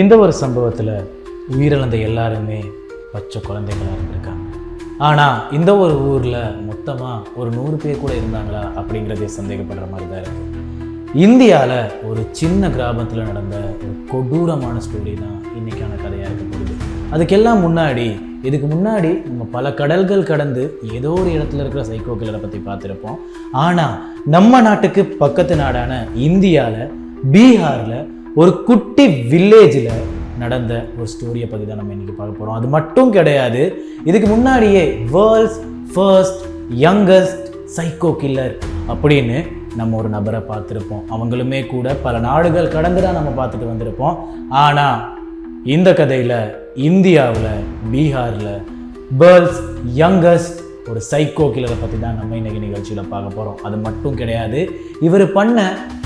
இந்த ஒரு சம்பவத்தில் உயிரிழந்த எல்லாருமே பச்சை குழந்தைகளாக இருந்திருக்காங்க. ஆனால் இந்த ஒரு ஊரில் மொத்தமாக ஒரு நூறு பேர் கூட இருந்தாங்களா அப்படிங்கிறதே சந்தேகப்படுற மாதிரி தான் இருக்குது இந்தியாவில் ஒரு சின்ன கிராமத்தில் நடந்த ஒரு கொடூரமான ஸ்டோரி தான் இன்றைக்கான கதையாக இருக்க போகுது. அதுக்கெல்லாம் முன்னாடி இதுக்கு முன்னாடி நம்ம பல கடல்கள் கடந்து ஏதோ ஒரு இடத்துல இருக்கிற சைக்கோ கில்லரை பற்றி பார்த்துருப்போம். ஆனால் நம்ம நாட்டுக்கு பக்கத்து நாடான இந்தியாவில் பீகாரில் ஒரு குட்டி வில்லேஜில் நடந்த ஒரு ஸ்டோரியை பற்றி தான் நம்ம இன்றைக்கி பார்க்க போகிறோம் அது மட்டும் கிடையாது இதுக்கு முன்னாடியே world's first youngest psycho killer அப்படின்னு நம்ம ஒரு நபரை பார்த்துருப்போம். அவங்களுமே கூட பல நாடுகள் கடந்து தான் நம்ம பார்த்துட்டு வந்திருப்போம். ஆனால் இந்த கதையில் இந்தியாவில் பீகாரில் பேர்ல்ஸ் யங்கஸ்ட் ஒரு சைக்கோ கில்லரை பற்றி தான் நம்ம இன்றைக்கி நிகழ்ச்சியில் பார்க்க போகிறோம் அது மட்டும் கிடையாது இவர் பண்ண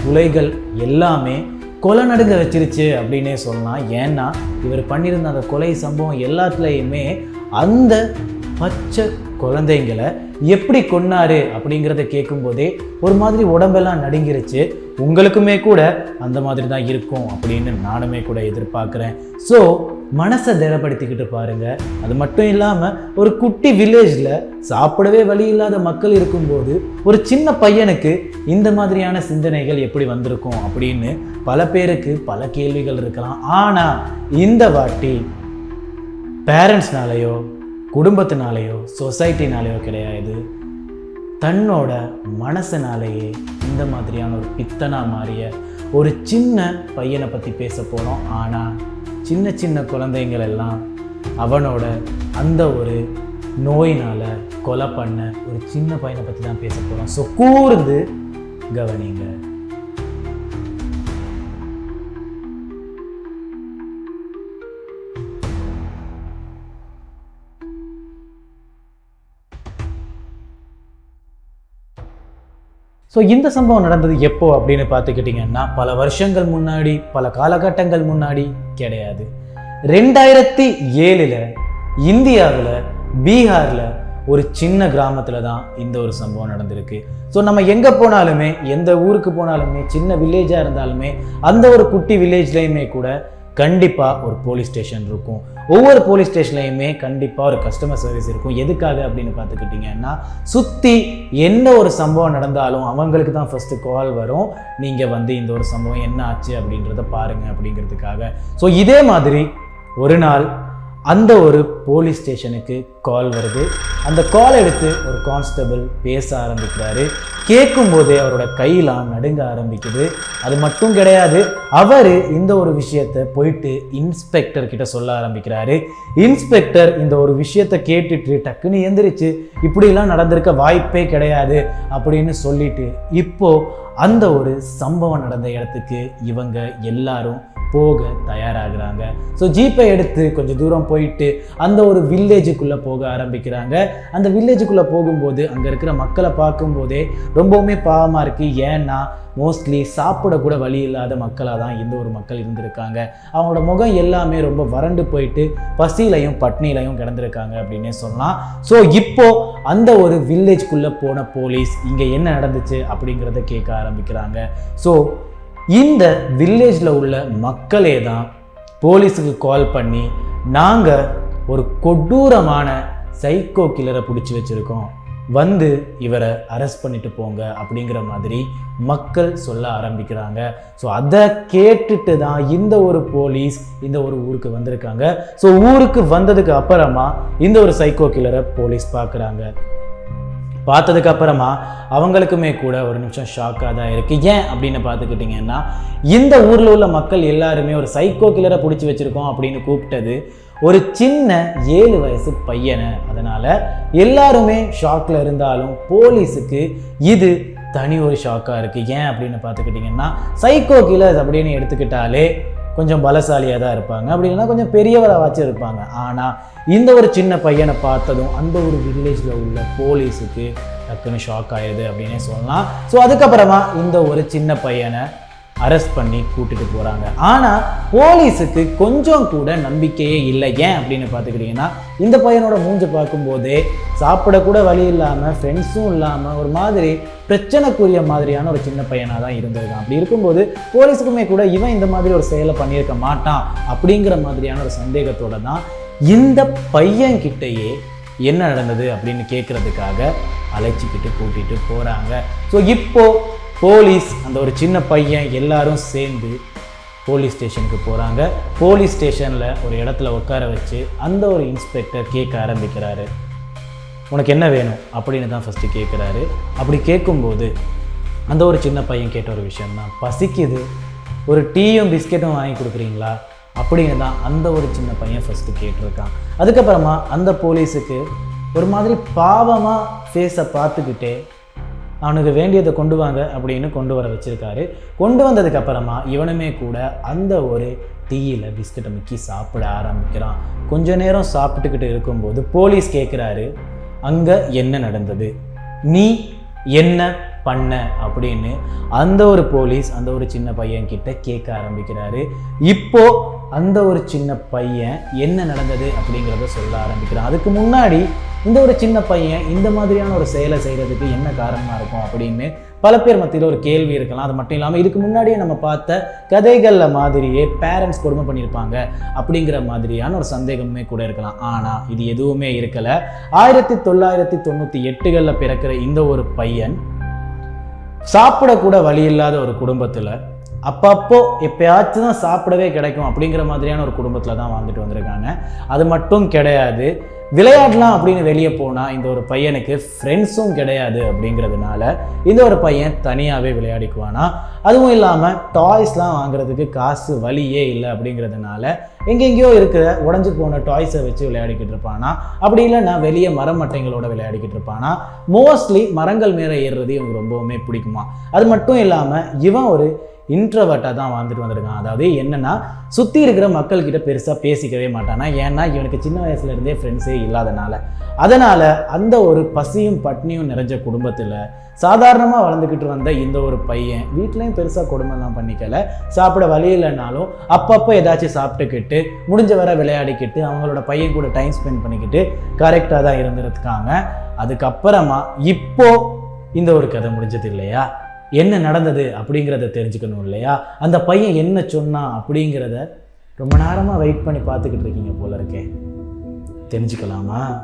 உலைகள் எல்லாமே கொலை நடுங்க வச்சிருச்சு அப்படின்னே சொல்லலாம். ஏன்னா இவர் பண்ணியிருந்த அந்த கொலை சம்பவம் எல்லாத்துலேயுமே அந்த பச்சை குழந்தைங்களை எப்படி கொன்னாரு அப்படிங்கிறத கேட்கும்போதே ஒரு மாதிரி உடம்பெல்லாம் நடுங்கிருச்சு. உங்களுக்குமே கூட அந்த மாதிரி தான் இருக்கும் அப்படின்னு நானுமே கூட எதிர்பார்க்குறேன். ஸோ மனசை திடப்படுத்திக்கிட்டு பாருங்க. அது மட்டும் இல்லாமல் ஒரு குட்டி வில்லேஜில் சாப்பிடவே வழி இல்லாத மக்கள் இருக்கும்போது ஒரு சின்ன பையனுக்கு இந்த மாதிரியான சிந்தனைகள் எப்படி வந்திருக்கும் அப்படின்னு பல பேருக்கு பல கேள்விகள் இருக்கலாம். ஆனால் இந்த வாட்டி பேரண்ட்ஸ்னாலேயோ குடும்பத்தினாலேயோ சொசைட்டினாலேயோ கிடையாது. தன்னோட மனசனாலேயே இந்த மாதிரியான ஒரு பித்தனா மாறிய ஒரு சின்ன பையனை பற்றி பேச போகிறோம் ஆனால் சின்ன சின்ன குழந்தைங்கள் எல்லாம் அவனோட அந்த ஒரு நோயினால் கொலை பண்ண ஒரு சின்ன பையனை பற்றி தான் பேச போகிறோம் ஸோ கூர்ந்து கவனிங்க. ஸோ இந்த சம்பவம் நடந்தது எப்போ அப்படின்னு பார்த்துக்கிட்டிங்கன்னா பல வருஷங்கள் முன்னாடி பல காலகட்டங்கள் முன்னாடி கிடையாது. ரெண்டாயிரத்தி ஏழில் இந்தியாவில் பீகாரில் ஒரு சின்ன கிராமத்தில் தான் இந்த ஒரு சம்பவம் நடந்திருக்கு. ஸோ நம்ம எங்கே போனாலுமே எந்த ஊருக்கு போனாலுமே சின்ன வில்லேஜாக இருந்தாலுமே அந்த ஒரு குட்டி வில்லேஜ்லேயுமே கூட கண்டிப்பாக ஒரு போலீஸ் ஸ்டேஷன் இருக்கும். ஒவ்வொரு போலீஸ் ஸ்டேஷன்லையுமே கண்டிப்பாக ஒரு கஸ்டமர் சர்வீஸ் இருக்கும். எதுக்காக அப்படின்னு பார்த்துக்கிட்டிங்கன்னா சுற்றி என்ன ஒரு சம்பவம் நடந்தாலும் அவங்களுக்கு தான் ஃபஸ்ட்டு கால் வரும். நீங்கள் வந்து இந்த ஒரு சம்பவம் என்ன ஆச்சு அப்படின்றத பாருங்கள் அப்படிங்கிறதுக்காக. ஸோ இதே மாதிரி ஒரு நாள் அந்த ஒரு போலீஸ் ஸ்டேஷனுக்கு கால் வருது. அந்த கால் எடுத்து ஒரு கான்ஸ்டபிள் பேச ஆரம்பிக்கிறாரு. கேட்கும் போதே அவரோட கையெல்லாம் நடுங்க ஆரம்பிக்குது. அது மட்டும் கிடையாது அவர் இந்த ஒரு விஷயத்தை போயிட்டு இன்ஸ்பெக்டர் கிட்ட சொல்ல ஆரம்பிக்கிறாரு. இன்ஸ்பெக்டர் இந்த ஒரு விஷயத்தை கேட்டுட்டு டக்குன்னு எந்திரிச்சு இப்படிலாம் நடந்திருக்க வாய்ப்பே கிடையாது அப்படின்னு சொல்லிட்டு இப்போ அந்த ஒரு சம்பவம் நடந்த இடத்துக்கு இவங்க எல்லாரும் போக தயாராகிறாங்க. ஸோ ஜீப்பை எடுத்து கொஞ்சம் தூரம் போயிட்டு அந்த ஒரு வில்லேஜுக்குள்ளே போக ஆரம்பிக்கிறாங்க. அந்த வில்லேஜுக்குள்ளே போகும்போது அங்கே இருக்கிற மக்களை பார்க்கும்போதே ரொம்பவுமே பாவமாக இருக்குது ஏன்னா மோஸ்ட்லி சாப்பிடக்கூட வழி இல்லாத மக்களாக தான் இந்த ஒரு மக்கள் இருந்திருக்காங்க. அவங்களோட முகம் எல்லாமே ரொம்ப வறண்டு போயிட்டு பசியிலையும் பட்னிலையும் கிடந்திருக்காங்க அப்படின்னே சொல்லலாம். ஸோ இப்போது அந்த ஒரு வில்லேஜ்குள்ளே போன போலீஸ் இங்கே என்ன நடந்துச்சு அப்படிங்கிறத கேட்க ஆரம்பிக்கிறாங்க. ஸோ இந்த வில்லேஜில் உள்ள மக்களே தான் போலீஸுக்கு கால் பண்ணி நாங்கள் ஒரு கொடூரமான சைக்கோ கில்லரை பிடிச்சி வச்சுருக்கோம். வந்து இவரை அரெஸ்ட் பண்ணிட்டு போங்க அப்படிங்கிற மாதிரி மக்கள் சொல்ல ஆரம்பிக்கிறாங்க. ஸோ அதை கேட்டுட்டு தான் இந்த ஒரு போலீஸ் இந்த ஒரு ஊருக்கு வந்திருக்காங்க. ஸோ ஊருக்கு வந்ததுக்கு அப்புறமா இந்த ஒரு சைக்கோ கில்லரை போலீஸ் பார்க்குறாங்க பார்த்ததுக்கப்புறமா அவங்களுக்குமே கூட ஒரு நிமிஷம் ஷாக்காக தான் இருக்குது ஏன் அப்படின்னு பார்த்துக்கிட்டிங்கன்னா இந்த ஊரில் உள்ள மக்கள் எல்லாருமே ஒரு சைக்கோ கில்லரை பிடிச்சி வச்சுருக்கோம் அப்படின்னு கூப்பிட்டது ஒரு சின்ன ஏழு வயசு பையனை. அதனால் எல்லாருமே ஷாக்கில் இருந்தாலும் போலீஸுக்கு இது தனி ஒரு ஷாக்காக இருக்குது ஏன் அப்படின்னு பார்த்துக்கிட்டிங்கன்னா சைக்கோ கில்லர்ஸ் அப்படின்னு எடுத்துக்கிட்டாலே கொஞ்சம் பலசாலியாக தான் இருப்பாங்க. அப்படி இல்லைன்னா கொஞ்சம் வச்சு இருப்பாங்க. ஆனால் இந்த ஒரு சின்ன பையனை பார்த்ததும் அந்த ஒரு வில்லேஜில் உள்ள போலீஸுக்கு டக்குன்னு ஷாக் ஆயிடுது அப்படின்னே சொல்லலாம். ஸோ அதுக்கப்புறமா இந்த ஒரு சின்ன பையனை அரெஸ்ட் பண்ணி கூட்டிட்டு போகிறாங்க ஆனால் போலீஸுக்கு கொஞ்சம் கூட நம்பிக்கையே இல்லை. ஏன் அப்படின்னு பார்த்துக்கிட்டிங்கன்னா இந்த பையனோட மூஞ்சை பார்க்கும்போதே சாப்பிடக்கூட வழி இல்லாமல் ஃப்ரெண்ட்ஸும் இல்லாமல் ஒரு மாதிரி பிரச்சனைக்குரிய மாதிரியான ஒரு சின்ன பையனாக தான் இருந்திருக்கான். அப்படி இருக்கும்போது போலீஸுக்குமே கூட இவன் இந்த மாதிரி ஒரு செயலை பண்ணியிருக்க மாட்டான் அப்படிங்கிற மாதிரியான ஒரு சந்தேகத்தோட தான் இந்த பையன்கிட்டயே என்ன நடந்தது அப்படின்னு கேட்குறதுக்காக அழைச்சிக்கிட்டு கூட்டிகிட்டு போகிறாங்க ஸோ இப்போ போலீஸ் அந்த ஒரு சின்ன பையன் எல்லாரும் சேர்ந்து போலீஸ் ஸ்டேஷனுக்கு போகிறாங்க போலீஸ் ஸ்டேஷனில் ஒரு இடத்துல உட்கார வச்சு அந்த ஒரு இன்ஸ்பெக்டர் கேட்க ஆரம்பிக்கிறாரு. உனக்கு என்ன வேணும்? அப்படின்னு தான் ஃபஸ்ட்டு கேட்குறாரு அப்படி கேட்கும்போது அந்த ஒரு சின்ன பையன் கேட்ட ஒரு விஷயம்தான். பசிக்குது. ஒரு டீயும் பிஸ்கெட்டும் வாங்கி கொடுக்குறீங்களா? அப்படின்னு தான் அந்த ஒரு சின்ன பையன் ஃபஸ்ட்டு கேட்டிருக்கான். அதுக்கப்புறமா அந்த போலீஸுக்கு ஒரு மாதிரி பாவமாக ஃபேஸை பார்த்துக்கிட்டே அவனுக்கு வேண்டியதை கொண்டு வாங்க அப்படின்னு கொண்டு வர வச்சுருக்காரு. கொண்டு வந்ததுக்கப்புறமா இவனுமே கூட அந்த ஒரு டீயில் பிஸ்கட்டை முக்கி சாப்பிட ஆரம்பிக்கிறான். கொஞ்ச நேரம் சாப்பிட்டுக்கிட்டு இருக்கும்போது போலீஸ் கேட்குறாரு அங்கே என்ன நடந்தது? நீ என்ன பண்ண அப்படின்னு அந்த ஒரு போலீஸ் அந்த ஒரு சின்ன பையன் கிட்ட கேட்க ஆரம்பிக்கிறாரு. இப்போ அந்த ஒரு சின்ன பையன் என்ன நடந்தது அப்படிங்கிறத சொல்ல ஆரம்பிக்கிறான். அதுக்கு முன்னாடி இந்த ஒரு சின்ன பையன் இந்த மாதிரியான ஒரு செயலை செய்கிறதுக்கு என்ன காரணமாக இருக்கும் அப்படின்னு பல பேர் மத்தியில் ஒரு கேள்வி இருக்கலாம். அது மட்டும் இல்லாமல் இதுக்கு முன்னாடியே நம்ம பார்த்த கதைகளில் மாதிரியே பேரண்ட்ஸ் கொடுமை பண்ணியிருப்பாங்க அப்படிங்கிற மாதிரியான ஒரு சந்தேகமே கூட இருக்கலாம். ஆனால் இது எதுவுமே இருக்கலை. ஆயிரத்தி தொள்ளாயிரத்தி தொண்ணூற்றி எட்டுகளில் பிறக்கிற இந்த ஒரு பையன் சாப்பிடக்கூட வழி இல்லாத ஒரு குடும்பத்தில் அப்பப்போ எப்பயாச்சும் தான் சாப்பிடவே கிடைக்கும் அப்படிங்கிற மாதிரியான ஒரு குடும்பத்தில் தான் வாழ்ந்துட்டு வந்திருக்காங்க. அது மட்டும் கிடையாது. விளையாடலாம் அப்படின்னு வெளியே போனால் இந்த ஒரு பையனுக்கு ஃப்ரெண்ட்ஸும் கிடையாது அப்படிங்கிறதுனால இந்த ஒரு பையன் தனியாகவே விளையாடிக்குவானா? அதுவும் இல்லாமல் டாய்ஸ்லாம் வாங்குறதுக்கு காசு வழியே இல்லை அப்படிங்கிறதுனால எங்கெங்கேயோ இருக்கிற உடஞ்சி போன டாய்ஸை வச்சு விளையாடிக்கிட்டு இருப்பானா? அப்படி இல்லைன்னா வெளியே மரமட்டைங்களோட விளையாடிக்கிட்டு இருப்பானா? மோஸ்ட்லி மரங்கள் மேலே ஏறுறது இவங்க ரொம்பவுமே பிடிக்குமா? அது மட்டும் இல்லாமல் இவன் ஒரு இன்ட்ரவர்ட்டாக தான் வாழ்ந்துட்டு வந்திருக்கான். அதாவது என்னென்னா சுற்றி இருக்கிற மக்கள்கிட்ட பெருசாக பேசிக்கவே மாட்டானா. ஏன்னா இவனுக்கு சின்ன வயசுலேருந்தே ஃப்ரெண்ட்ஸே இல்லாதனால. அதனால் அந்த ஒரு பசியும் பட்னியும் நிறைஞ்ச குடும்பத்தில் சாதாரணமாக வளர்ந்துக்கிட்டு வந்த இந்த ஒரு பையன் வீட்லேயும் பெருசாக கொடுமைலாம் பண்ணிக்கல. சாப்பிட வழி இல்லைனாலும் அப்பப்போ ஏதாச்சும் சாப்பிட்டுக்கிட்டு முடிஞ்ச வரை விளையாடிக்கிட்டு அவங்களோட பையன் கூட டைம் ஸ்பெண்ட் பண்ணிக்கிட்டு கரெக்டாக தான் இருந்திருக்காங்க. அதுக்கப்புறமா இப்போது இந்த ஒரு கதை முடிஞ்சது இல்லையா? என்ன நடந்தது அப்படிங்கிறத தெரிஞ்சுக்கணும் இல்லையா? அந்த பையன் என்ன சொன்னான் அப்படிங்கிறத ரொம்ப நேரமாக வெயிட் பண்ணி பார்த்துக்கிட்டு இருக்கீங்க போல இருக்கேன் தெரிஞ்சுக்கலாமா?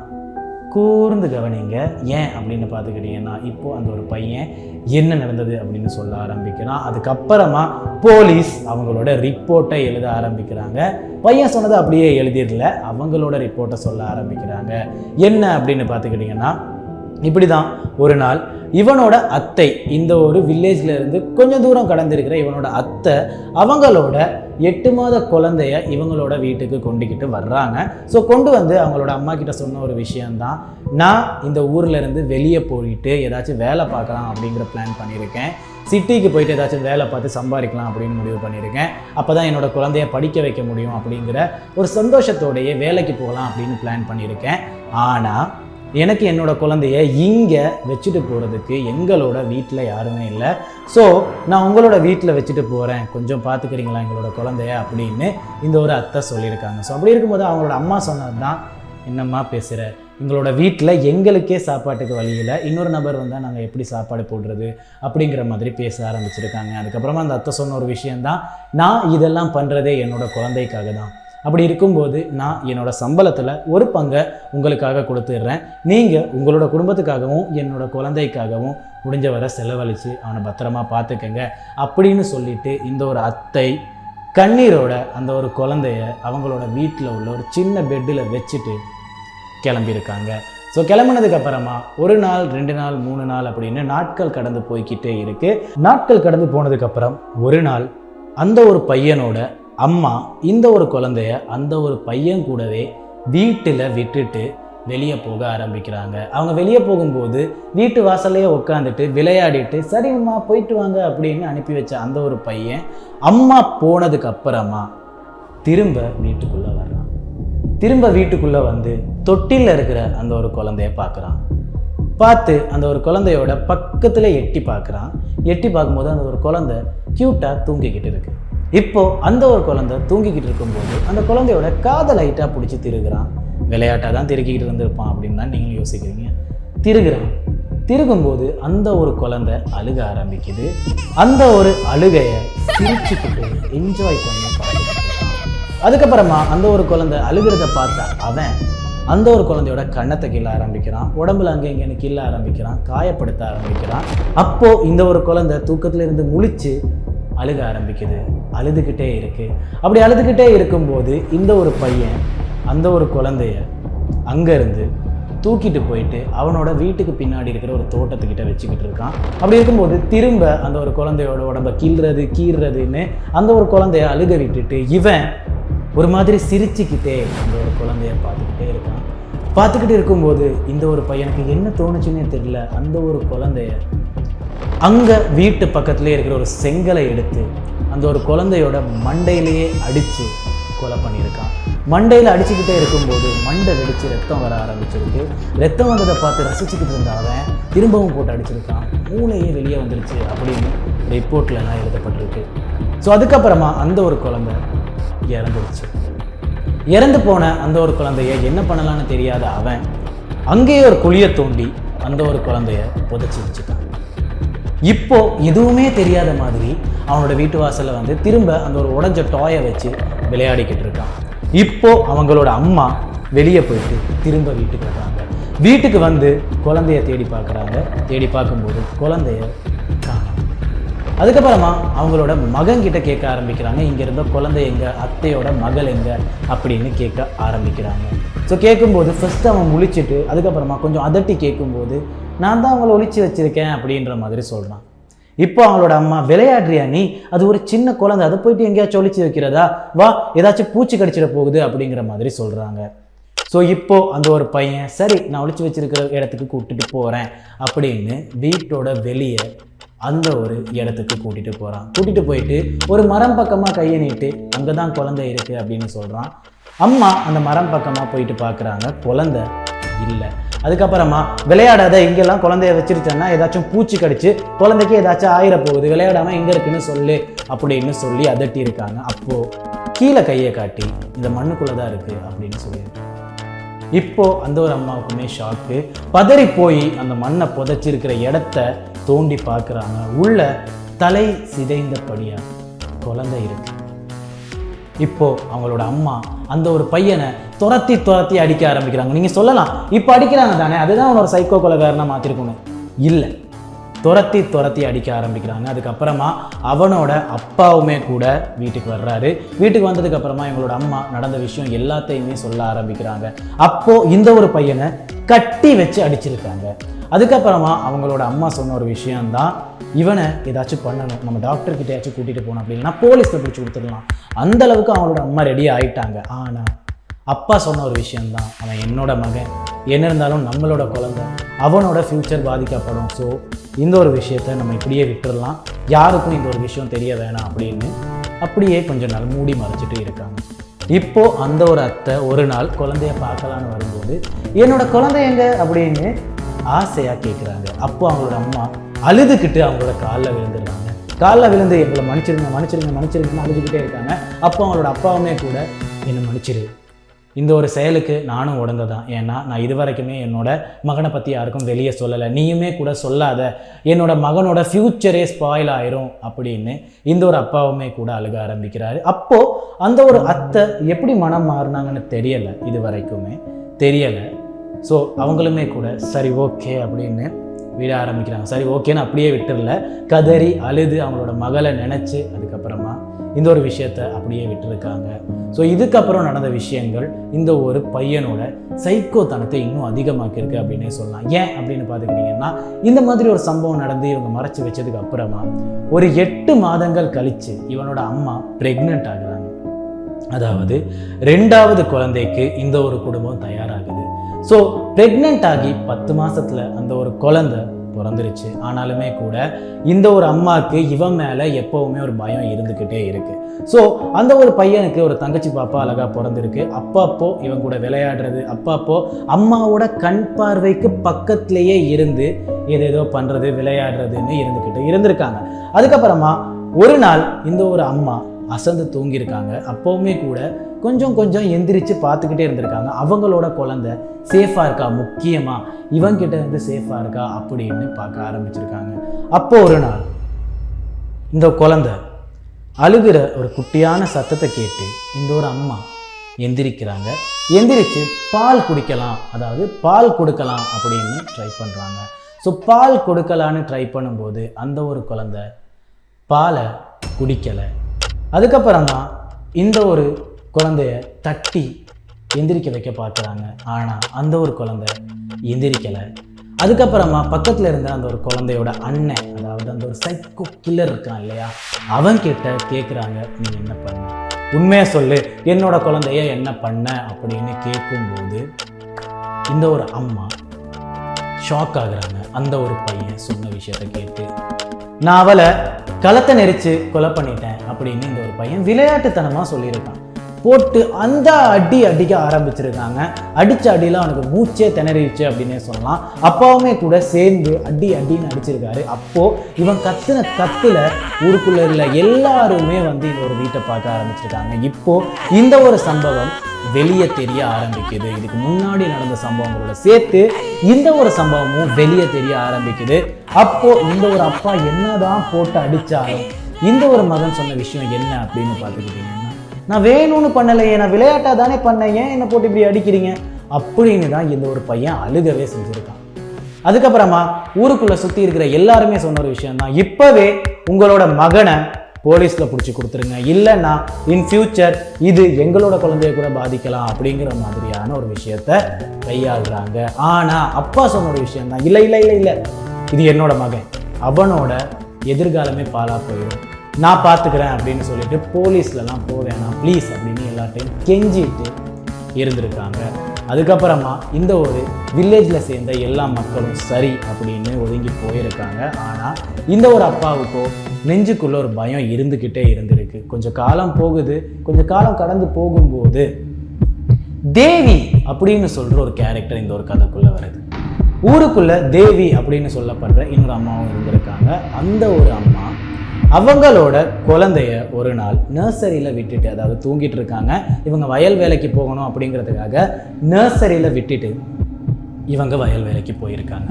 கூர்ந்து கவனிங்க. ஏன் அப்படின்னு பார்த்துக்கிட்டீங்கன்னா இப்போ அந்த ஒரு பையன் என்ன நடந்தது அப்படின்னு சொல்ல ஆரம்பிக்கிறான். அதுக்கப்புறமா போலீஸ் அவங்களோட ரிப்போர்ட்டை எழுத ஆரம்பிக்கிறாங்க. பையன் சொன்னதை அப்படியே எழுதிடல. அவங்களோட ரிப்போர்ட்டை சொல்ல ஆரம்பிக்கிறாங்க. என்ன அப்படின்னு பார்த்துக்கிட்டிங்கன்னா இப்படி தான் ஒரு நாள் இவனோட அத்தை இந்த ஒரு வில்லேஜில் இருந்து கொஞ்சம் தூரம் கடந்திருக்கிற இவனோட அத்தை அவங்களோட எட்டு மாத குழந்தைய இவங்களோட வீட்டுக்கு கொண்டுக்கிட்டு வர்றாங்க. ஸோ கொண்டு வந்து அவங்களோட அம்மா கிட்ட சொன்ன ஒரு விஷயந்தான் நான் இந்த ஊரில் இருந்து வெளியே போயிட்டு ஏதாச்சும் வேலை பார்க்கலாம் அப்படிங்கிற பிளான் பண்ணியிருக்கேன். சிட்டிக்கு போயிட்டு ஏதாச்சும் வேலை பார்த்து சம்பாதிக்கலாம் அப்படின்னு முடிவு பண்ணியிருக்கேன். அப்போ தான் என்னோட குழந்தைய படிக்க வைக்க முடியும் அப்படிங்கிற ஒரு சந்தோஷத்தோடையே வேலைக்கு போகலாம் அப்படின்னு பிளான் பண்ணியிருக்கேன். ஆனால் எனக்கு என்னோட குழந்தைய இங்கே வச்சுட்டு போகிறதுக்கு எங்களோட வீட்டில் யாருமே இல்லை. ஸோ நான் உங்களோட வீட்டில் வச்சுட்டு போகிறேன் கொஞ்சம் பார்த்துக்கிறீங்களா எங்களோட குழந்தைய? அப்படின்னு இந்த ஒரு அத்தை சொல்லியிருக்காங்க. ஸோ அப்படி இருக்கும்போது அவங்களோட அம்மா சொன்னது தான் என்னம்மா பேசுகிற எங்களோட வீட்டில் எங்களுக்கே சாப்பாட்டுக்கு வழியில் இன்னொரு நபர் வந்தால் நாங்கள் எப்படி சாப்பாடு போடுறது? அப்படிங்கிற மாதிரி பேச ஆரம்பிச்சிருக்காங்க. அதுக்கப்புறமா அந்த அத்தை சொன்ன ஒரு விஷயந்தான் நான் இதெல்லாம் பண்ணுறதே என்னோடய குழந்தைக்காக தான் அப்படி இருக்கும்போது நான் என்னோட சம்பளத்தில் ஒரு பங்கை உங்களுக்காக கொடுத்துட்றேன். நீங்கள் உங்களோட குடும்பத்துக்காகவும் என்னோட குழந்தைக்காகவும் முடிஞ்ச வரை செலவழித்து அவனை பத்திரமா பார்த்துக்கங்க. அப்படின்னு சொல்லிட்டு இந்த ஒரு அத்தை கண்ணீரோட அந்த ஒரு குழந்தைய அவங்களோட வீட்டில் உள்ள ஒரு சின்ன பெட்டில் வச்சுட்டு கிளம்பியிருக்காங்க. ஸோ கிளம்புனதுக்கு அப்புறமா ஒரு நாள் ரெண்டு நாள் மூணு நாள் அப்படின்னு நாட்கள் கடந்து போய்க்கிட்டே இருக்குது நாட்கள் கடந்து போனதுக்கப்புறம் ஒரு நாள் அந்த ஒரு பையனோட அம்மா இந்த ஒரு குழந்தைய அந்த ஒரு பையன் கூடவே வீட்டில் விட்டுட்டு வெளியே போக ஆரம்பிக்கிறாங்க. அவங்க வெளியே போகும்போது வீட்டு வாசல்லையே உட்காந்துட்டு விளையாடிட்டு சரிம்மா போயிட்டு வாங்க அப்படின்னு அனுப்பி வச்ச அந்த ஒரு பையன் அம்மா போனதுக்கு அப்புறமா திரும்ப வீட்டுக்குள்ளே வர்றான். திரும்ப வீட்டுக்குள்ளே வந்து தொட்டிலில் இருக்கிற அந்த ஒரு குழந்தைய பார்க்குறான் பார்த்து அந்த ஒரு குழந்தையோட பக்கத்தில் எட்டி பார்க்குறான் எட்டி பார்க்கும்போது அந்த ஒரு குழந்தை க்யூட்டாக தூங்கிக்கிட்டு இருக்குது இப்போ அந்த ஒரு குழந்தை தூங்கிக்கிட்டு இருக்கும்போது அந்த குழந்தையோட காதை லைட்டாக பிடிச்சி திருகுறான். விளையாட்டாக தான் திருக்கிக்கிட்டு இருந்திருப்பான் அப்படின்னு தான் நீங்களும் யோசிக்கிறீங்க. திருகிறான். திருகும்போது அந்த ஒரு குழந்தை அழுக ஆரம்பிக்குது. அந்த ஒரு அழுகையை சிரிச்சுக்கிட்டு என்ஜாய் பண்ணி அதுக்கப்புறமா அந்த ஒரு குழந்தை அழுகிறத பார்த்த அவன் அந்த ஒரு குழந்தையோட கண்ணத்தை கிள்ள ஆரம்பிக்கிறான். உடம்புல அங்கே இங்கேன்னு கிள்ள ஆரம்பிக்கிறான். காயப்படுத்த ஆரம்பிக்கிறான். அப்போ இந்த ஒரு குழந்தை தூக்கத்துல இருந்து முழிச்சு அழுக ஆரம்பிக்குது. அழுதுகிட்டே இருக்குது அப்படி அழுதுகிட்டே இருக்கும்போது இந்த ஒரு பையன் அந்த ஒரு குழந்தைய அங்கேருந்து தூக்கிட்டு போயிட்டு அவனோட வீட்டுக்கு பின்னாடி இருக்கிற ஒரு தோட்டத்துக்கிட்ட வச்சுக்கிட்டு இருக்கான். அப்படி இருக்கும்போது திரும்ப அந்த ஒரு குழந்தையோட உடம்ப கீழ்றது கீறுறதுன்னு அந்த ஒரு குழந்தைய அழுக விட்டுட்டு இவன் ஒரு மாதிரி சிரிச்சுக்கிட்டே அந்த ஒரு குழந்தைய பார்த்துக்கிட்டே இருக்கான். பார்த்துக்கிட்டு இருக்கும்போது இந்த ஒரு பையனுக்கு என்ன தோணுச்சுன்னே தெரியல. அந்த ஒரு குழந்தைய அங்கே வீட்டு பக்கத்துலேயே இருக்கிற ஒரு செங்கலை எடுத்து அந்த ஒரு குழந்தையோட மண்டையிலேயே அடித்து கொலை பண்ணியிருக்கான். மண்டையில் அடிச்சுக்கிட்டே இருக்கும்போது மண்டை வெடித்து ரத்தம் வர ஆரம்பிச்சிருக்கு. ரத்தம் வந்ததை பார்த்து ரசிச்சுக்கிட்டு இருந்த அவன் திரும்பவும் போட்டு அடிச்சிருக்கான். மூளையே வெளியே வந்துருச்சு அப்படின்னு ரிப்போர்ட்லலாம் எழுதப்பட்டிருக்கு. ஸோ அதுக்கப்புறமா அந்த ஒரு குழந்தை இறந்துருச்சு. இறந்து போன அந்த ஒரு குழந்தைய என்ன பண்ணலான்னு தெரியாத அவன் அங்கேயே ஒரு குழியை தோண்டி அந்த ஒரு குழந்தைய புதைச்சி வச்சுட்டான். இப்போ எதுவுமே தெரியாத மாதிரி அவனோட வீட்டு வாசல்ல வந்து திரும்ப அந்த ஒரு உடஞ்ச டாயை வச்சு விளையாடிக்கிட்டு இருக்கான். இப்போ அவங்களோட அம்மா வெளியே போயிட்டு திரும்ப வீட்டுக்கு வர்றாங்க வீட்டுக்கு வந்து குழந்தைய தேடி பார்க்குறாங்க. தேடி பார்க்கும்போது குழந்தைய அதுக்கப்புறமா அவங்களோட மகன்கிட்ட கேட்க ஆரம்பிக்கிறாங்க. இங்க இருந்த குழந்தை எங்க? அத்தையோட மகள் எங்க? அப்படின்னு கேட்க ஆரம்பிக்கிறாங்க. ஸோ கேட்கும்போது ஃபர்ஸ்ட் அவன் முழிச்சிட்டு அதுக்கப்புறமா கொஞ்சம் அதட்டி கேட்கும்போது நான் தான் அவங்கள ஒழிச்சு வச்சுருக்கேன் அப்படின்ற மாதிரி சொல்கிறான் இப்போ அவங்களோட அம்மா விளையாடுறியா நீ? அது ஒரு சின்ன குழந்தை அதை போயிட்டு எங்கேயாச்சும் ஒழிச்சு வைக்கிறதா? வா ஏதாச்சும் பூச்சி கடிச்சிட போகுது அப்படிங்கிற மாதிரி சொல்கிறாங்க ஸோ இப்போது அந்த ஒரு பையன் சரி நான் ஒழிச்சு வச்சிருக்கிற இடத்துக்கு கூப்பிட்டுட்டு போகிறேன் அப்படின்னு வீட்டோட வெளியே அந்த ஒரு இடத்துக்கு கூட்டிகிட்டு போகிறான் கூட்டிகிட்டு போயிட்டு ஒரு மரம் பக்கமாக கையை நீட்டு அங்கே தான் குழந்தை இருக்குது அப்படின்னு சொல்கிறான் அம்மா அந்த மரம் பக்கமாக போயிட்டு பார்க்குறாங்க குழந்தை இல்லை. அதுக்கப்புறமா விளையாடாத இங்கெல்லாம் குழந்தைய வச்சிருச்சேன்னா ஏதாச்சும் பூச்சி கடிச்சு குழந்தைக்கு ஏதாச்சும் ஆயிர போகுது விளையாடாம எங்க இருக்குன்னு சொல்லு அப்படின்னு சொல்லி அதட்டி இருக்காங்க அப்போ கீழே கையை காட்டி இந்த மண்ணுக்குள்ள தான் இருக்கு அப்படின்னு சொல்லியிருக்காங்க. இப்போ அந்த ஒரு அம்மாவுக்குமே ஷாக்கு பதறி போய் அந்த மண்ணை புதைச்சிருக்கிற இடத்த தோண்டி பார்க்குறாங்க. உள்ள தலை சிதைந்தபடியா குழந்தை இருக்கு. இப்போ அவங்களோட அம்மா அந்த ஒரு பையனை துரத்தி துரத்தி அடிக்க ஆரம்பிக்கிறாங்க. நீங்க சொல்லலாம் இப்போ அடிக்கிறாங்க தானே? அதுதான் அவனோட சைக்கோ கொலைகாரனா மாற்றிருக்கணும் இல்லை. துரத்தி துரத்தி அடிக்க ஆரம்பிக்கிறாங்க. அதுக்கப்புறமா அவனோட அப்பாவுமே கூட வீட்டுக்கு வர்றாரு. வீட்டுக்கு வந்ததுக்கு அப்புறமா இவங்களோட அம்மா நடந்த விஷயம் எல்லாத்தையுமே சொல்ல ஆரம்பிக்கிறாங்க. அப்போ இந்த ஒரு பையனை கட்டி வச்சு அடிச்சிருக்காங்க. அதுக்கப்புறமா அவங்களோட அம்மா சொன்ன ஒரு விஷயம்தான். இவனை ஏதாச்சும் பண்ணணும். நம்ம டாக்டர் கிட்டயாச்சும் கூட்டிகிட்டு போகணும் அப்படின்னா போலீஸ்ல பிடிச்சி கொடுத்துடலாம். அந்த அளவுக்கு அவங்களோட அம்மா ரெடி ஆயிட்டாங்க. ஆனால் அப்பா சொன்ன ஒரு விஷயம்தான். அவன் என்னோட மகன். என்ன இருந்தாலும் நம்மளோட குழந்தை. அவனோட ஃப்யூச்சர் பாதிக்கப்படும். ஸோ இந்த ஒரு விஷயத்த நம்ம இப்படியே விட்டுடலாம் யாருக்கும் இந்த ஒரு விஷயம் தெரிய வேணாம் அப்படின்னு அப்படியே கொஞ்ச நாள் மூடி மறைச்சிட்டு இருக்காங்க. இப்போ அந்த ஒரு அத்தை ஒரு நாள் குழந்தைய பார்க்கலான்னு வரும்போது என்னோட குழந்தை எங்க? அப்படின்னு ஆசையாக கேட்குறாங்க அப்போ அவங்களோட அம்மா அழுதுகிட்டு அவங்களோட காலில் விழுந்துடுறாங்க. காலில் விழுந்து எங்களை மன்னிச்சிருங்க மன்னிச்சிருங்க மன்னிச்சிருங்கன்னு அழுதுகிட்டே இருக்காங்க. அப்போ அவங்களோட அப்பாவுமே கூட என்னை மன்னிச்சிரு. இந்த ஒரு செயலுக்கு நானும் உடந்ததான் ஏன்னா நான் இது வரைக்குமே என்னோட மகனை பற்றி யாருக்கும் வெளியே சொல்லலை. நீயுமே கூட சொல்லாத. என்னோட மகனோட ஃப்யூச்சரே ஸ்பாயில் ஆயிரும் அப்படின்னு இந்த ஒரு அப்பாவுமே கூட அழுக ஆரம்பிக்கிறாரு. அப்போது அந்த ஒரு அத்தை எப்படி மனம் மாறினாங்கன்னு தெரியலை இது வரைக்குமே தெரியலை. ஸோ அவங்களுமே கூட சரி ஓகே அப்படின்னு விட ஆரம்பிக்கிறாங்க. சரி ஓகேன்னு அப்படியே விட்டுறல. கதறி அழுது அவங்களோட மகளை நினச்சி அதுக்கப்புறமா இந்த ஒரு விஷயத்த அப்படியே விட்டுருக்காங்க. ஸோ இதுக்கப்புறம் நடந்த விஷயங்கள் இந்த ஒரு பையனோட சைக்கோத்தனத்தை இன்னும் அதிகமாக்கியிருக்கு அப்படின்னே சொல்லலாம். ஏன் அப்படின்னு பார்த்துக்கிட்டிங்கன்னா இந்த மாதிரி ஒரு சம்பவம் நடந்து இவங்க மறைச்சி வச்சதுக்கு அப்புறமா ஒரு எட்டு மாதங்கள் கழித்து இவனோட அம்மா ப்ரெக்னென்ட் ஆகுறாங்க. அதாவது ரெண்டாவது குழந்தைக்கு இந்த ஒரு குடும்பம் தயாராகுது. ஸோ ப்ரெக்னென்ட் ஆகி பத்து மாதத்தில் அந்த ஒரு குழந்தை பிறந்துருச்சு. ஆனாலுமே கூட இந்த ஒரு அம்மாவுக்கு இவன் மேலே எப்போவுமே ஒரு பயம் இருந்துக்கிட்டே இருக்குது ஸோ அந்த ஒரு பையனுக்கு ஒரு தங்கச்சி பாப்பா அழகாக பிறந்திருக்கு. அப்பப்போ இவன் கூட விளையாடுறது அப்பப்போ அம்மாவோட கண் பார்வைக்கு பக்கத்துலேயே இருந்து ஏதேதோ பண்ணுறது விளையாடுறதுன்னு இருந்துக்கிட்டு இருந்திருக்காங்க. அதுக்கப்புறமா ஒரு நாள் இந்த ஒரு அம்மா அசந்து தூங்கியிருக்காங்க. அப்போவுமே கூட கொஞ்சம் கொஞ்சம் எந்திரிச்சு பார்த்துக்கிட்டே இருந்திருக்காங்க. அவங்களோட குழந்தை சேஃபாக இருக்கா? முக்கியமாக இவங்கிட்ட இருந்து சேஃபாக இருக்கா? அப்படின்னு பார்க்க ஆரம்பிச்சிருக்காங்க. அப்போ ஒரு நாள் இந்த குழந்தை அழுகிற ஒரு குட்டியான சத்தத்தை கேட்டு இந்த ஒரு அம்மா எந்திரிக்கிறாங்க. எந்திரிச்சு பால் குடிக்கலாம். அதாவது பால் கொடுக்கலாம் அப்படின்னு ட்ரை பண்ணுறாங்க ஸோ பால் கொடுக்கலான்னு ட்ரை பண்ணும்போது அந்த ஒரு குழந்தை பாலை குடிக்கலை. அதுக்கப்புறம் தான் இந்த ஒரு குழந்தைய தட்டி எந்திரிக்க வைக்க பார்க்குறாங்க. ஆனால் அந்த ஒரு குழந்தை எந்திரிக்கலை. அதுக்கப்புறமா பக்கத்தில் இருந்த அந்த ஒரு குழந்தையோட அண்ணன் அதாவது அந்த ஒரு சைக்கோ கில்லர் இருக்கான் இல்லையா அவன் கிட்ட கேட்குறாங்க நீ என்ன பண்ண? உண்மையை சொல்லு என்னோட குழந்தைய என்ன பண்ண? அப்படின்னு கேட்கும்போது இந்த ஒரு அம்மா ஷாக் ஆகுறாங்க. அந்த ஒரு பையன் சொன்ன விஷயத்தை கேட்டு நான் அவளை களத்தை நெரிச்சு கொலை பண்ணிட்டேன் அப்படின்னு இந்த ஒரு பையன் விளையாட்டுத்தனமாக சொல்லியிருக்கான். போட்டு அந்த அடி அடிக்க ஆரம்பிச்சிருக்காங்க. அடிச்ச அடியில் அவனுக்கு மூச்சே திணறிடுச்சு அப்படின்னே சொல்லலாம். அப்பாவுமே கூட சேர்ந்து அடி அடின்னு அடிச்சிருக்காரு. அப்போது இவன் கத்துன கத்தில் ஊருக்குள்ளே உள்ள எல்லாருமே வந்து இந்த ஒரு வீட்டை பார்க்க ஆரம்பிச்சிருக்காங்க. இப்போது இந்த ஒரு சம்பவம் வெளியே தெரிய ஆரம்பிக்குது. இதுக்கு முன்னாடி நடந்த சம்பவங்களோட சேர்த்து இந்த ஒரு சம்பவமும் வெளியே தெரிய ஆரம்பிக்குது. அப்போது இந்த ஒரு அப்பா என்னதான் போட்டு அடித்தாலும் இந்த ஒரு மகன் சொன்ன விஷயம் என்ன அப்படின்னு பார்த்துக்கிட்டீங்கன்னா நான் வேணும்னு பண்ணலையே நான் விளையாட்டாக தானே பண்ணேன் ஏன் என்னை போட்டு இப்படி அடிக்கிறீங்க? அப்படின்னு தான் இந்த ஒரு பையன் அழுகவே செஞ்சுருக்கான். அதுக்கப்புறமா ஊருக்குள்ளே சுற்றி இருக்கிற எல்லாருமே சொன்ன ஒரு விஷயம் தான் இப்போவே உங்களோட மகனை போலீஸில் பிடிச்சி கொடுத்துருங்க. இல்லைன்னா இன் ஃபியூச்சர் இது எங்களோட குழந்தைய கூட பாதிக்கலாம் அப்படிங்கிற மாதிரியான ஒரு விஷயத்த கையாளுறாங்க. ஆனால் அப்பா சொன்ன ஒரு விஷயம் தான் இல்லை இல்லை இல்லை இல்லை. இது என்னோட மகன். அவனோட எதிர்காலமே பாலாக போயிடும் நான் பார்த்துக்கிறேன் அப்படின்னு சொல்லிட்டு போலீஸ்லலாம் போவேணாம் ப்ளீஸ் அப்படின்னு எல்லாத்தையும் கெஞ்சிட்டு இருந்திருக்காங்க. அதுக்கப்புறமா இந்த ஒரு வில்லேஜில் சேர்ந்த எல்லா மக்களும் சரி அப்படின்னு ஒதுங்கி போயிருக்காங்க. ஆனால் இந்த ஒரு அப்பாவுக்கோ நெஞ்சுக்குள்ள ஒரு பயம் இருந்துக்கிட்டே இருந்திருக்கு. கொஞ்சம் காலம் போகுது. கொஞ்சம் காலம் கடந்து போகும்போது தேவி அப்படின்னு சொல்கிற ஒரு கேரக்டர் இந்த ஒரு கதைக்குள்ளே வருது. ஊருக்குள்ள தேவி அப்படின்னு சொல்லப்படுற இன்னொரு அம்மாவும் இருந்திருக்காங்க. அந்த ஒரு அம்மா அவங்களோட குழந்தைய ஒரு நாள் நர்சரியில் விட்டுட்டு அதாவது தூங்கிட்டு இருக்காங்க. இவங்க வயல் வேலைக்கு போகணும் அப்படிங்கிறதுக்காக நர்சரியில் விட்டுட்டு இவங்க வயல் வேலைக்கு போயிருக்காங்க.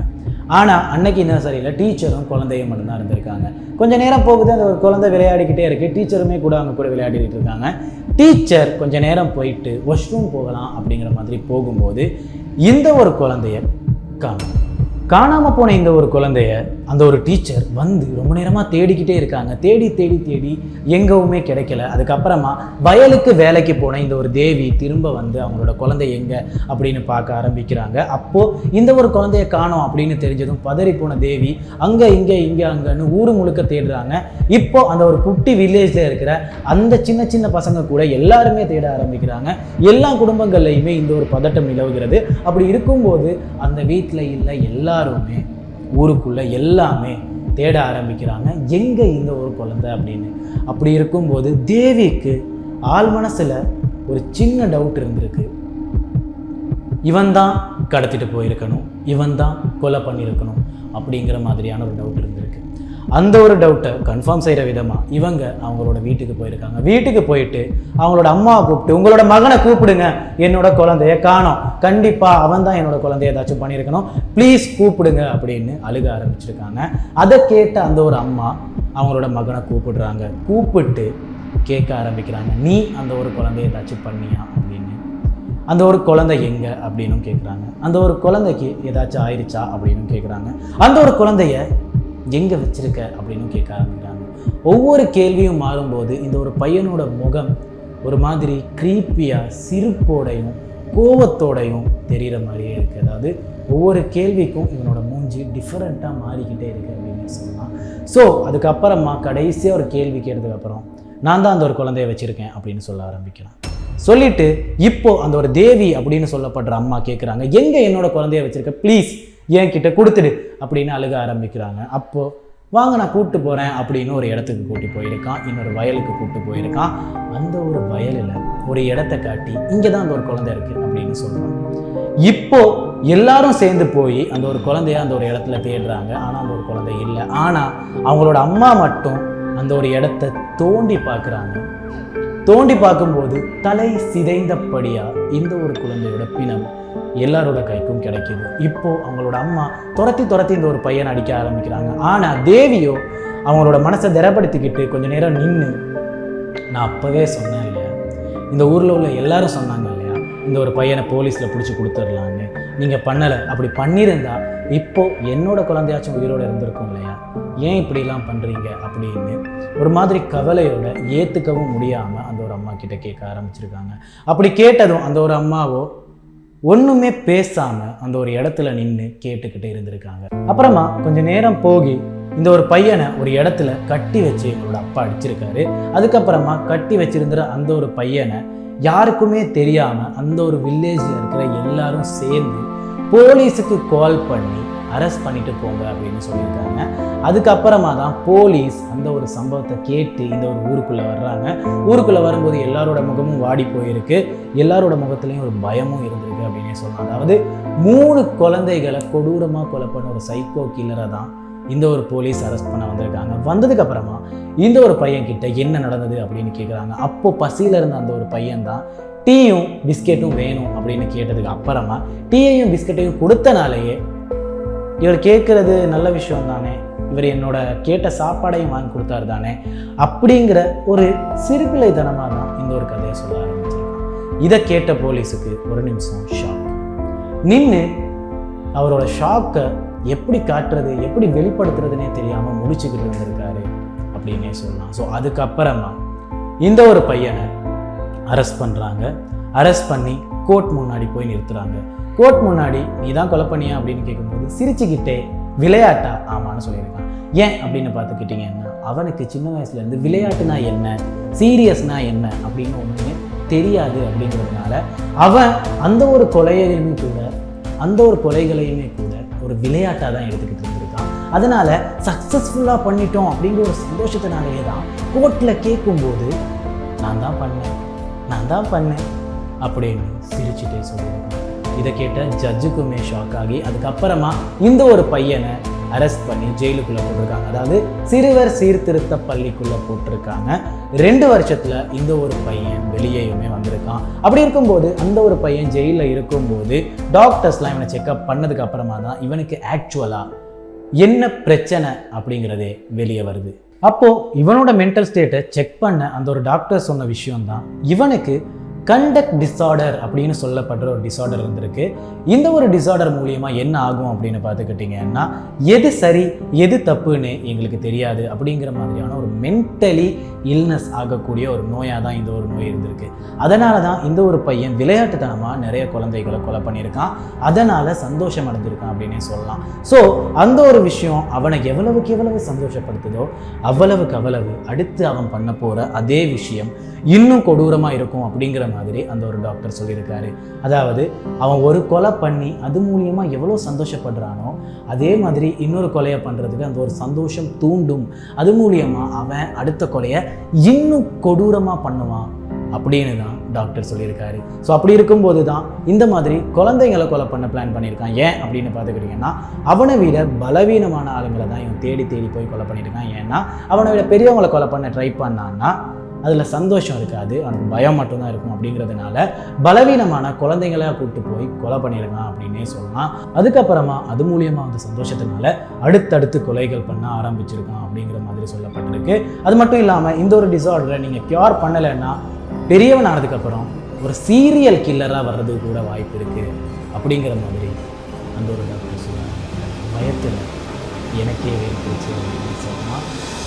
ஆனால் அன்னைக்கு நர்சரியில் டீச்சரும் குழந்தையும் மட்டும்தான் இருந்திருக்காங்க. கொஞ்ச நேரம் போகுது அந்த ஒரு குழந்தை விளையாடிக்கிட்டே இருக்குது டீச்சருமே கூட அவங்க கூட விளையாடிட்டு இருக்காங்க. டீச்சர் கொஞ்ச நேரம் போயிட்டு வாஷ்ரூம் போகலாம் அப்படிங்கிற மாதிரி போகும்போது இந்த ஒரு குழந்தைய காணும். காணாமல் போன இந்த ஒரு குழந்தைய அந்த ஒரு டீச்சர் வந்து ரொம்ப நேரமாக தேடிக்கிட்டே இருக்காங்க. தேடி தேடி தேடி எங்கவுமே கிடைக்கல. அதுக்கப்புறமா வயலுக்கு வேலைக்கு போன இந்த ஒரு தேவி திரும்ப வந்து அவங்களோட குழந்தை எங்கே அப்படின்னு பார்க்க ஆரம்பிக்கிறாங்க. அப்போது இந்த ஒரு குழந்தைய காணோம் அப்படின்னு தெரிஞ்சதும் பதறி போன தேவி அங்கே இங்கே இங்கே அங்கேன்னு ஊர் முழுக்க தேடுறாங்க. இப்போ அந்த ஒரு குட்டி வில்லேஜில் இருக்கிற அந்த சின்ன சின்ன பசங்க கூட எல்லாருமே தேட ஆரம்பிக்கிறாங்க. எல்லா குடும்பங்கள்லையுமே இந்த ஒரு பதட்டம் நிலவுகிறது. அப்படி இருக்கும்போது அந்த வீட்டில் இல்லை எல்லா எல்லாருமே ஊருக்குள்ள எல்லாமே தேட ஆரம்பிக்கிறாங்க. எங்கே இந்த ஒரு குழந்தை அப்படின்னு? அப்படி இருக்கும்போது தேவிக்கு ஆள் மனசில் ஒரு சின்ன டவுட் இருந்திருக்கு. இவன் தான் கடத்திட்டு போயிருக்கணும். இவன் தான் கொலை பண்ணியிருக்கணும் அப்படிங்கிற மாதிரியான ஒரு டவுட் இருந்திருக்கு. அந்த ஒரு டவுட்டை கன்ஃபார்ம் செய்கிற விதமாக இவங்க அவங்களோட வீட்டுக்கு போயிருக்காங்க. வீட்டுக்கு போயிட்டு அவங்களோட அம்மாவை கூப்பிட்டு உங்களோட மகனை கூப்பிடுங்க என்னோட குழந்தைய காணோம். கண்டிப்பாக அவன் தான் என்னோட குழந்தைய ஏதாச்சும் பண்ணியிருக்கணும். ப்ளீஸ் கூப்பிடுங்க அப்படின்னு அழுக ஆரம்பிச்சிருக்காங்க. அதை கேட்ட அந்த ஒரு அம்மா அவங்களோட மகனை கூப்பிடுறாங்க. கூப்பிட்டு கேட்க ஆரம்பிக்கிறாங்க நீ அந்த ஒரு குழந்தைய ஏதாச்சும் பண்ணியா? அப்படின்னு. அந்த ஒரு குழந்தை எங்க? அப்படின்னும் கேட்குறாங்க. அந்த ஒரு குழந்தைக்கு ஏதாச்சும் ஆயிடுச்சா அப்படின்னு கேட்குறாங்க. அந்த ஒரு குழந்தைய எங்கே வச்சுருக்க அப்படின்னு கேட்க ஆரம்பிக்கிறாங்க. ஒவ்வொரு கேள்வியும் மாறும்போது இந்த ஒரு பையனோட முகம் ஒரு மாதிரி க்ரீப்பியாக சிரிப்போடையும் கோபத்தோடையும் தெரிகிற மாதிரியே இருக்குது அதாவது ஒவ்வொரு கேள்விக்கும் இவனோட மூஞ்சி டிஃப்ரெண்ட்டாக மாறிக்கிட்டே இருக்குது அப்படின்னு சொல்லலாம். ஸோ அதுக்கப்புறமா கடைசியாக ஒரு கேள்வி கேட்டதுக்கப்புறம் நான் தான் அந்த ஒரு குழந்தைய வச்சுருக்கேன் அப்படின்னு சொல்ல ஆரம்பிக்கலாம் சொல்லிட்டு இப்போ அந்த ஒரு தேவி அப்படின்னு சொல்லப்படுற அம்மா கேட்குறாங்க எங்கே என்னோட குழந்தைய வச்சுருக்க? ப்ளீஸ் என்கிட்ட கொடுத்துடு அப்படின்னு அழுக ஆரம்பிக்கிறாங்க. அப்போ வாங்க நான் கூப்பிட்டு போகிறேன் அப்படின்னு ஒரு இடத்துக்கு கூட்டி போயிருக்கான். இன்னொரு வயலுக்கு கூப்பிட்டு போயிருக்கான். அந்த ஒரு வயலில் ஒரு இடத்த காட்டி இங்கே தான் அந்த ஒரு குழந்தை இருக்குது அப்படின்னு சொல்கிறான் இப்போ எல்லாரும் சேர்ந்து போய் அந்த ஒரு குழந்தைய அந்த ஒரு இடத்துல தேடுறாங்க. ஆனால் அந்த ஒரு குழந்தை இல்லை. ஆனால் அவங்களோட அம்மா மட்டும் அந்த ஒரு இடத்த தோண்டி பார்க்குறாங்க. தோண்டி பார்க்கும்போது தலை சிதைந்தபடியாக இந்த ஒரு குழந்தையோட பிணம் எல்லாரோட கைக்கும் கிடைக்குது. இப்போது அவங்களோட அம்மா துரத்தி துரத்தி இந்த ஒரு பையனை அடிக்க ஆரம்பிக்கிறாங்க. ஆனால் தேவியோ அவங்களோட மனசை திறப்படுத்திக்கிட்டு கொஞ்சம் நேரம் நின்று நான் அப்போவே சொன்னேன் இல்லையா? இந்த ஊரில் உள்ள எல்லாரும் சொன்னாங்க இல்லையா? இந்த ஒரு பையனை போலீஸில் பிடிச்சி கொடுத்துடலான்னு நீங்கள் பண்ணலை. அப்படி பண்ணியிருந்தா இப்போ என்னோட குழந்தையாச்சும் உயிரோடு இருந்திருக்கும் இல்லையா? ஏன் இப்படிலாம் பண்ணுறீங்க அப்படின்னு ஒரு மாதிரி கவலையோட ஏற்றுக்கவும் முடியாமல் அந்த ஒரு அம்மா கிட்ட கேட்க ஆரம்பிச்சிருக்காங்க. அப்படி கேட்டதும் அந்த ஒரு அம்மாவோ ஒண்ணுமே பேசாம அந்த ஒரு இடத்துல நின்று கேட்டுக்கிட்டு இருந்திருக்காங்க. அப்புறமா கொஞ்ச நேரம் போகி இந்த ஒரு பையனை ஒரு இடத்துல கட்டி வச்சு எங்களோட அப்பா அடிச்சிருக்காரு. அதுக்கப்புறமா கட்டி வச்சிருந்த அந்த ஒரு பையனை யாருக்குமே தெரியாம அந்த ஒரு வில்லேஜ்ல இருக்கிற எல்லாரும் சேர்ந்து போலீஸுக்கு கால் பண்ணி அரெஸ்ட் பண்ணிட்டு போங்க அப்படின்னு சொல்லியிருக்காங்க. அதுக்கப்புறமா தான் போலீஸ் அந்த ஒரு சம்பவத்தை கேட்டு இந்த ஒரு ஊருக்குள்ளே வர்றாங்க. ஊருக்குள்ளே வரும்போது எல்லாரோட முகமும் வாடி போயிருக்கு. எல்லாரோட முகத்துலையும் ஒரு பயமும் இருந்திருக்கு அப்படின்னே சொல்லலாம். அதாவது மூணு குழந்தைகளை கொடூரமாக கொலை பண்ண ஒரு சைக்கோ கில்லரை தான் இந்த ஒரு போலீஸ் அரெஸ்ட் பண்ண வந்திருக்காங்க. வந்ததுக்கு அப்புறமா இந்த ஒரு பையன் கிட்ட என்ன நடந்தது அப்படின்னு கேட்குறாங்க அப்போ பசியில் இருந்த அந்த ஒரு பையன் தான் டீயும் பிஸ்கெட்டும் வேணும் அப்படின்னு கேட்டதுக்கு அப்புறமா டீயையும் பிஸ்கெட்டையும் கொடுத்தனாலேயே இவர் கேட்குறது நல்ல விஷயம் தானே. இவர் என்னோட கேட்ட சாப்பாடையும் வாங்கி கொடுத்தாரு தானே. அப்படிங்கிற ஒரு சிறுபிள்ளைத்தனமாக தான் இந்த ஒரு கதையை சொல்ல ஆரம்பிச்சிருக்கான் இதை கேட்ட போலீஸுக்கு ஒரு நிமிஷம் ஷாக் நின்று அவரோட ஷாக்கை எப்படி காட்டுறது எப்படி வெளிப்படுத்துறதுனே தெரியாமல் முடிச்சுக்கிட்டு இருந்திருக்காரு அப்படின்னே சொல்லலாம். ஸோ அதுக்கப்புறமா இந்த ஒரு பையனை அரெஸ்ட் பண்ணுறாங்க அரெஸ்ட் பண்ணி கோர்ட் முன்னாடி போய் நிறுத்துறாங்க. கோர்ட் முன்னாடி நீ தான் கொலை பண்ணியா அப்படின்னு கேட்கும்போது சிரிச்சுக்கிட்டே விளையாட்டா? ஆமான்னு சொல்லியிருக்கான். ஏன்? அப்படின்னு பார்த்துக்கிட்டிங்கன்னா அவனுக்கு சின்ன வயசுலேருந்து விளையாட்டுனா என்ன? சீரியஸ்னா என்ன? அப்படின்னு ஒன்றுமே தெரியாது அப்படிங்கிறதுனால அவன் அந்த ஒரு கொலையையுமே கூட அந்த ஒரு கொலைகளையுமே கூட ஒரு விளையாட்டாக தான் எடுத்துக்கிட்டு இருந்திருக்கான். அதனால சக்ஸஸ்ஃபுல்லாக பண்ணிட்டோம் அப்படிங்கிற ஒரு சந்தோஷத்தினாலேயே தான் கோர்ட்டில் கேட்கும்போது நான் தான் பண்ணேன் நான் தான் பண்ணேன் அப்படின்னு சிரிச்சுட்டே சொல்லியிருக்கான். இதை கேட்ட ஜட்ஜுக்குமே ஷாக் ஆகி அதுக்கப்புறமா இந்த ஒரு பையனை அரெஸ்ட் பண்ணி ஜெயிலுக்குள்ளே போட்டிருக்காங்க. அதாவது சிறுவர் சீர்திருத்த பள்ளிக்குள்ளே போட்டிருக்காங்க. ரெண்டு வருஷத்தில் இந்த ஒரு பையன் வெளியேயுமே வந்திருக்கான். அப்படி இருக்கும்போது அந்த ஒரு பையன் ஜெயிலில் இருக்கும்போது டாக்டர்ஸ்லாம் இவனை செக்அப் பண்ணதுக்கு அப்புறமா தான் இவனுக்கு ஆக்சுவலாக என்ன பிரச்சனை அப்படிங்கிறதே வெளியே வருது. அப்போது இவனோட மென்டல் ஸ்டேட்டை செக் பண்ண அந்த ஒரு டாக்டர் சொன்ன விஷயம்தான். இவனுக்கு கண்டக்ட் டிஸார்டர் அப்படின்னு சொல்லப்படுற ஒரு டிஸார்டர் இருந்திருக்கு இந்த ஒரு டிஸார்டர் மூலியமா என்ன ஆகும் அப்படின்னு பார்த்துக்கிட்டிங்கன்னா எது சரி எது தப்புன்னு எங்களுக்கு தெரியாது அப்படிங்கிற மாதிரியான ஒரு மென்டலி இல்னஸ் ஆகக்கூடிய ஒரு நோயாக தான் இந்த ஒரு நோய் இருந்திருக்கு. அதனால தான் இந்த ஒரு பையன் விளையாட்டுத்தனமாக நிறைய குழந்தைகளை கொலை பண்ணியிருக்கான். அதனால் சந்தோஷம் அடைஞ்சிருக்கான் அப்படின்னே சொல்லலாம். ஸோ அந்த ஒரு விஷயம் அவனை எவ்வளவுக்கு எவ்வளவு சந்தோஷப்படுத்துதோ அவ்வளவுக்கு அவ்வளவு அடுத்து அவன் பண்ண போகிற அதே விஷயம் இன்னும் கொடூரமாக இருக்கும் அப்படிங்கிற மாதிரி அந்த ஒரு டாக்டர் சொல்லியிருக்காரு. அதாவது அவன் ஒரு கொலை பண்ணி அது மூலியமாக எவ்வளோ சந்தோஷப்படுறானோ அதே மாதிரி இன்னொரு கொலையை பண்ணுறதுக்கு அந்த ஒரு சந்தோஷம் தூண்டும். அது மூலியமாக அவன் அடுத்த கொலையை இன்னும் கொடூரமாக பண்ணுவான் அப்படின்னு தான் டாக்டர் சொல்லியிருக்காரு. ஸோ அப்படி இருக்கும்போது தான் இந்த மாதிரி குழந்தைங்களை கொலை பண்ண பிளான் பண்ணியிருக்கான். ஏன் அப்படின்னு பார்த்துக்கிட்டிங்கன்னா அவனை விட பலவீனமான ஆளுங்களை தான் இவன் தேடி தேடி போய் கொலை பண்ணியிருக்கான். ஏன்னா அவனை விட பெரியவங்களை கொலை பண்ண ட்ரை பண்ணான்னா அதில் சந்தோஷம் இருக்காது அவனுக்கு பயம் மட்டும்தான் இருக்கும் அப்படிங்கிறதுனால பலவீனமான குழந்தைங்களை கூப்பிட்டு போய் கொலை பண்ணிடுங்க அப்படின்னே சொல்லலாம். அதுக்கப்புறமா அது மூலியமாக வந்து சந்தோஷத்தினால அடுத்தடுத்து கொலைகள் பண்ண ஆரம்பிச்சிருக்கான் அப்படிங்கிற மாதிரி சொல்லப்பட்டிருக்கு. அது மட்டும் இல்லாமல் இந்த ஒரு டிசார்டரை நீங்கள் க்யூர் பண்ணலைன்னா பெரியவன் ஆனதுக்கப்புறம் ஒரு சீரியல் கில்லராக வர்றதுக்கு கூட வாய்ப்பு இருக்குது அப்படிங்கிற மாதிரி அந்த ஒரு டாக்டர் சொல்லுவாங்க பயத்தில் எனக்கே வேறு போச்சு.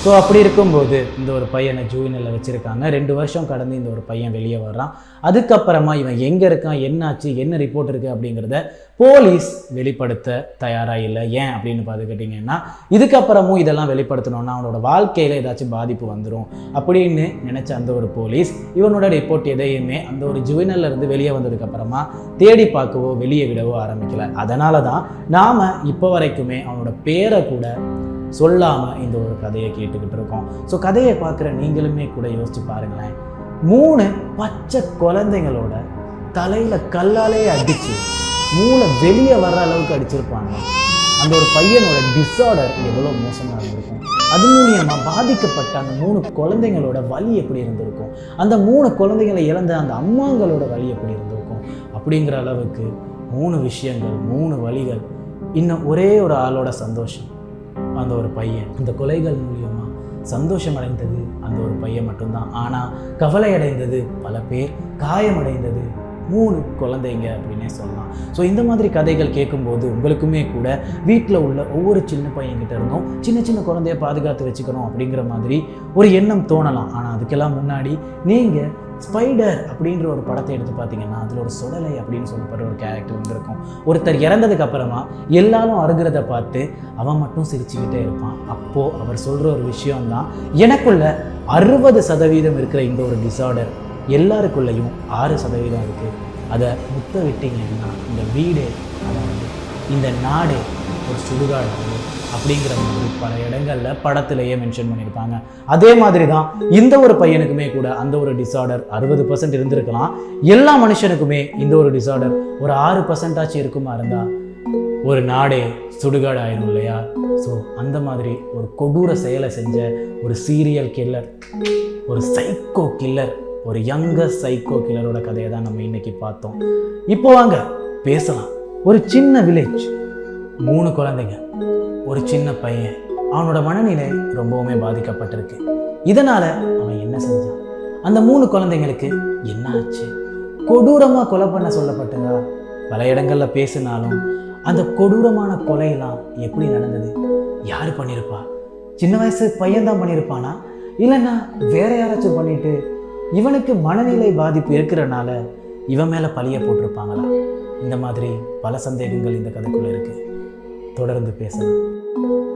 ஸோ அப்படி இருக்கும்போது இந்த ஒரு பையனை ஜூனியரில் வச்சுருக்காங்க. ரெண்டு வருஷம் கடந்து இந்த ஒரு பையன் வெளியே வர்றான். அதுக்கப்புறமா இவன் எங்கே இருக்கான்? என்னாச்சு? என்ன ரிப்போர்ட் இருக்குது அப்படிங்கிறத போலீஸ் வெளிப்படுத்த தயாராக இல்லை. ஏன் அப்படின்னு பார்த்துக்கிட்டிங்கன்னா இதுக்கப்புறமும் இதெல்லாம் வெளிப்படுத்தணும்னா அவனோட வாழ்க்கையில் ஏதாச்சும் பாதிப்பு வந்துடும் அப்படின்னு நினச்ச அந்த ஒரு போலீஸ் இவனோட ரிப்போர்ட் எதையுமே அந்த ஒரு ஜுவினல்ல இருந்து வெளியே வந்ததுக்கப்புறமா தேடி பார்க்கவோ வெளியே விடவோ ஆரம்பிக்கல. அதனால தான் நாம் இப்போ வரைக்குமே அவனோட பேரை கூட சொல்லாமல் இந்த ஒரு கதையை கேட்டுக்கிட்டு இருக்கோம். ஸோ கதையை பார்க்குற நீங்களுமே கூட யோசிச்சு பாருங்களேன். மூணு பச்சை குழந்தைங்களோட தலையில் கல்லாலே அடித்து மூளை வெளியே வர்ற அளவுக்கு அடிச்சிருப்பாங்க. அந்த ஒரு பையனோட டிஸார்டர் எவ்வளோ மோசமாக இருந்திருக்கும். அது மூலியமாக பாதிக்கப்பட்ட அந்த மூணு குழந்தைங்களோட வலி எப்படி இருந்திருக்கும்? அந்த மூணு குழந்தைங்களை இழந்த அந்த அம்மாங்களோட வலி எப்படி இருந்திருக்கும்? அப்படிங்கிற அளவுக்கு மூணு விஷயங்கள் மூணு வழிகள் இன்னும் ஒரே ஒரு ஆளோட சந்தோஷம். அந்த ஒரு பையன். இந்த கொலைகள் மூலியமாக சந்தோஷம் அடைந்தது அந்த ஒரு பையன் மட்டும்தான். ஆனால் கவலை அடைந்தது பல பேர் காயமடைந்தது மூணு குழந்தைங்க அப்படின்னே சொல்லலாம். ஸோ இந்த மாதிரி கதைகள் கேட்கும்போது உங்களுக்குமே கூட வீட்டில் உள்ள ஒவ்வொரு சின்ன பையன்கிட்ட இருந்தும் சின்ன சின்ன குழந்தைய பாதுகாத்து வச்சுக்கணும் அப்படிங்கிற மாதிரி ஒரு எண்ணம் தோணலாம். ஆனால் அதுக்கெல்லாம் முன்னாடி நீங்கள் ஸ்பைடர் அப்படின்ற ஒரு படத்தை எடுத்து பார்த்தீங்கன்னா அதில் ஒரு சுடலை அப்படின்னு சொல்லப்படுற ஒரு கேரக்டர் இருக்கும். ஒருத்தர் இறந்ததுக்கு அப்புறமா எல்லாரும் அருகிறத பார்த்து அவன் மட்டும் சிரிச்சுக்கிட்டே இருப்பான். அப்போது அவர் சொல்கிற ஒரு விஷயம்தான் எனக்குள்ள அறுபது சதவீதம் இருக்கிற இந்த ஒரு டிசார்டர் எல்லாருக்குள்ளேயும் ஆறு சதவீதம் இருக்குது அதை முத்த விட்டீங்கன்னா இந்த வீடு இந்த நாடு ஒரு சுடுகாடு அப்படிங்கிற மாதிரி பல இடங்கள்ல படத்திலேயே மென்ஷன் பண்ணியிருப்பாங்க. அதே மாதிரி தான் இந்த ஒரு பையனுக்குமே கூட அந்த ஒரு டிசார்டர் அறுபது பர்சன்ட் இருந்திருக்கலாம். எல்லா மனுஷனுக்குமே இந்த ஒரு டிசார்டர் ஒரு ஆறு பர்சன்டாச்சும் இருக்குமா இருந்தா ஒரு நாடே சுடுகாடு ஆயிரும் இல்லையா? ஸோ அந்த மாதிரி ஒரு கொடூர செயலை செஞ்ச ஒரு சீரியல் கில்லர் ஒரு சைக்கோ கில்லர் ஒரு யங்கர் சைக்கோ கில்லரோட கதையை தான் நம்ம இன்னைக்கு பார்த்தோம். இப்போ வாங்க பேசலாம். ஒரு சின்ன வில்லேஜ் மூணு குழந்தைங்க. ஒரு சின்ன பையன். அவனோட மனநிலை ரொம்பவுமே பாதிக்கப்பட்டிருக்கு. இதனால் அவன் என்ன செஞ்சான்? அந்த மூணு குழந்தைங்களுக்கு என்ன ஆச்சு? கொடூரமாக கொலை பண்ண சொல்லப்பட்டதா? பல இடங்களில் பேசினாலும் அந்த கொடூரமான கொலையெல்லாம் எப்படி நடந்தது? யார் பண்ணியிருப்பா சின்ன வயசு பையன்தான் பண்ணியிருப்பானா இல்லைன்னா வேற யாராச்சும் பண்ணிட்டு இவனுக்கு மனநிலை பாதிப்பு இருக்கிறனால இவன் மேலே பழிய போட்டிருப்பாங்களா? இந்த மாதிரி பல சந்தேகங்கள் இந்த கதைக்குள்ளே இருக்கு. தொடர்ந்து பேசலாம்.